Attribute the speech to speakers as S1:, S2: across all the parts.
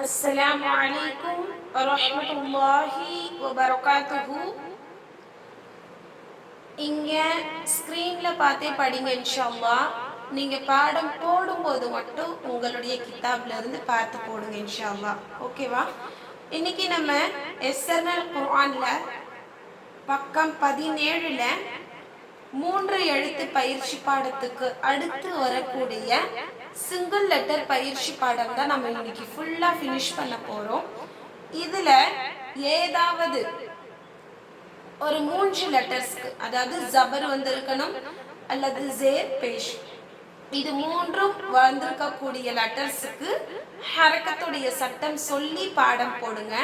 S1: السلام عليكم ورحمة الله وبركاته இங்க ஸ்க்ரீன்ல பார்த்தே படிங்க இன்ஷால்லா நீங்க பாடம் போடும்போது மட்டும் உங்களுடைய கிதாப்ல இருந்து பார்த்து போடுங்க இன்ஷால்லா ஓகேவா இன்னைக்கு நம்ம எஸ்என்எல் குர்ஆன்ல பக்கம் பதினேழுல மூன்று எழுத்து பயிற்சி பாடத்துக்கு அடுத்து வரக்கூடிய சிங்கிள் லெட்டர் பயிற்சி பாடம் தான் நம்ம இன்னைக்கு ஃபுல்லா ஃபினிஷ் பண்ண போறோம். இதுல ஏதாவது ஒரு மூன்று லெட்டர்ஸ்க்கு அதாவது ஜபர் வந்திருக்கணும் அல்லது ஜேர் பேஷ் இது மூன்றும் வந்திருக்கக்கூடிய லெட்டர்ஸுக்கு ஹரக்கத்துடைய சட்டம் சொல்லி பாடம் போடுங்க.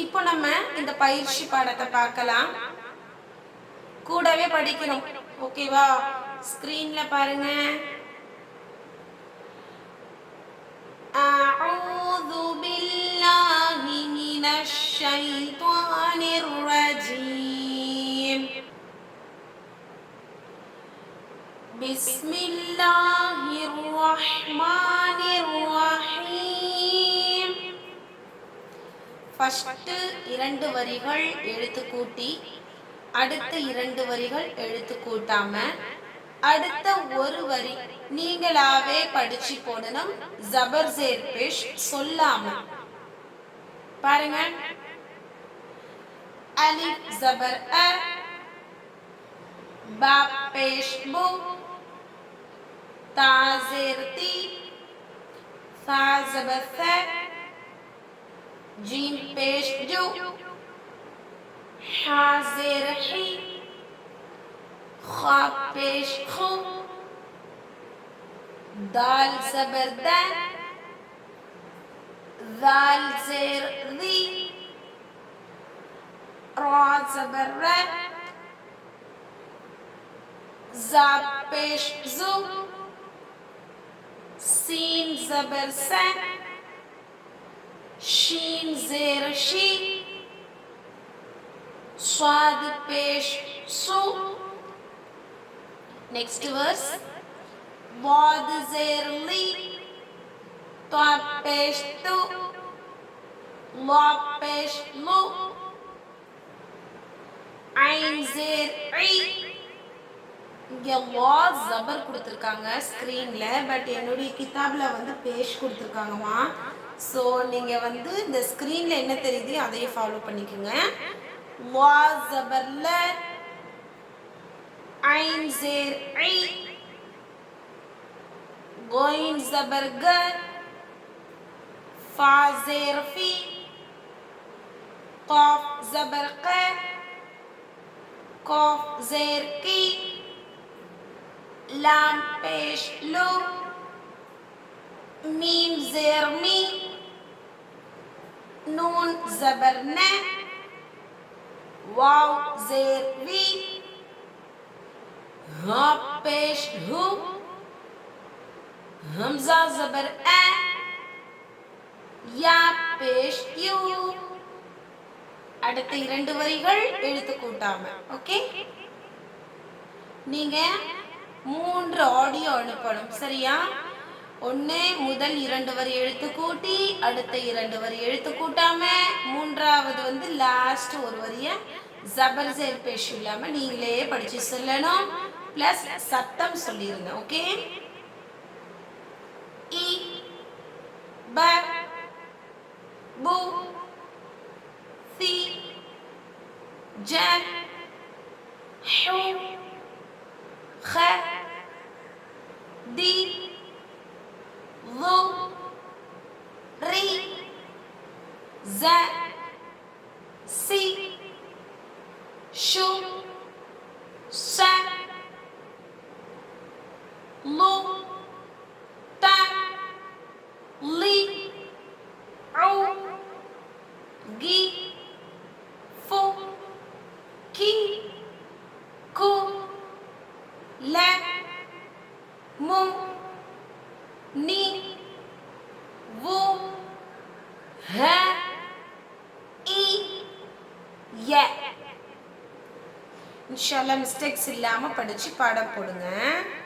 S1: இப்போ நம்ம இந்த பயிற்சி பாடத்தை பார்க்கலாம் கூடவே படிக்கணும் ஓகேவா ஸ்கிரீன்ல பாருங்க أعوذ بالله من الشيطان الرجيم بسم الله الرحمن الرحيم ஃபஸ்ட்டு இரண்டு வரிகள் எழுத்து கூட்டி அடுத்த இரண்டு வரிகள் எழுத்து கூட்டாம அடுத்த ஒரு வரி நீங்களாவே படிச்சு போடணும் ஜபர் சேர்பேஷ் சொல்லாம. பாருங்க. அலி ஜபர் அ பா பேஷ் பு தா ஜேர் தி சா ஜபர் ச Jim peixe do Hazer ri Kha peixe khu Dal zaberdan Dal zer ri Ra zaberra Zab peixe zu Sin zabersan Sheen zero she. Swad pesh su. Next verse. Bod zero li. Twa pesh tu. Lo pesh lu. Ain zero i. இங்கே வா ஜபர் கொடுத்துருக்காங்க ஸ்க்ரீனில் but என்னுடைய கிதாபில் வந்து பேஷ் கொடுத்துருக்காங்கம்மா so நீங்கள் வந்து இந்த ஸ்க்ரீனில் என்ன தெரியுது அதையே ஃபாலோ பண்ணிக்கோங்க. வா ஜபர்ல ஐன் ஐ கோயின் ஜபர்கர் ஃபி காஃப் ஜபர் க காஃப் கி லாம் பேஷ் லோ மீம் சேர் மீ நூன் ஜபர் ந வாவ் ஜேர் வி ஹா பேஷ் ஹு ஹம்சா ஜபர் அ யா பேஷ் யூ அடுத்த இரண்டு வரிகள் எழுத்து கூட்டாம ஓகே நீங்க மூன்று ஆடியோ அனுப்பணும் சரியா? ஒன்று முதல் இரண்டு வரி எழுத்து கூட்டி அடுத்த இரண்டு வரி எழுத்து கூட்டாம மூன்றாவது வந்து லாஸ்ட் ஒரு வரிய ஜபர் ஜேர் பேஷ் இல்லாம நீங்களே படிச்சு சொல்லணும். பிளஸ் சத்தம் சொல்லிருங்க ஓகே இ ப பு சி ஜ Z, C, Shoe, ய இன்ஷால்லா மிஸ்டேக்ஸ் இல்லாமல் படித்து பாடம் போடுங்க.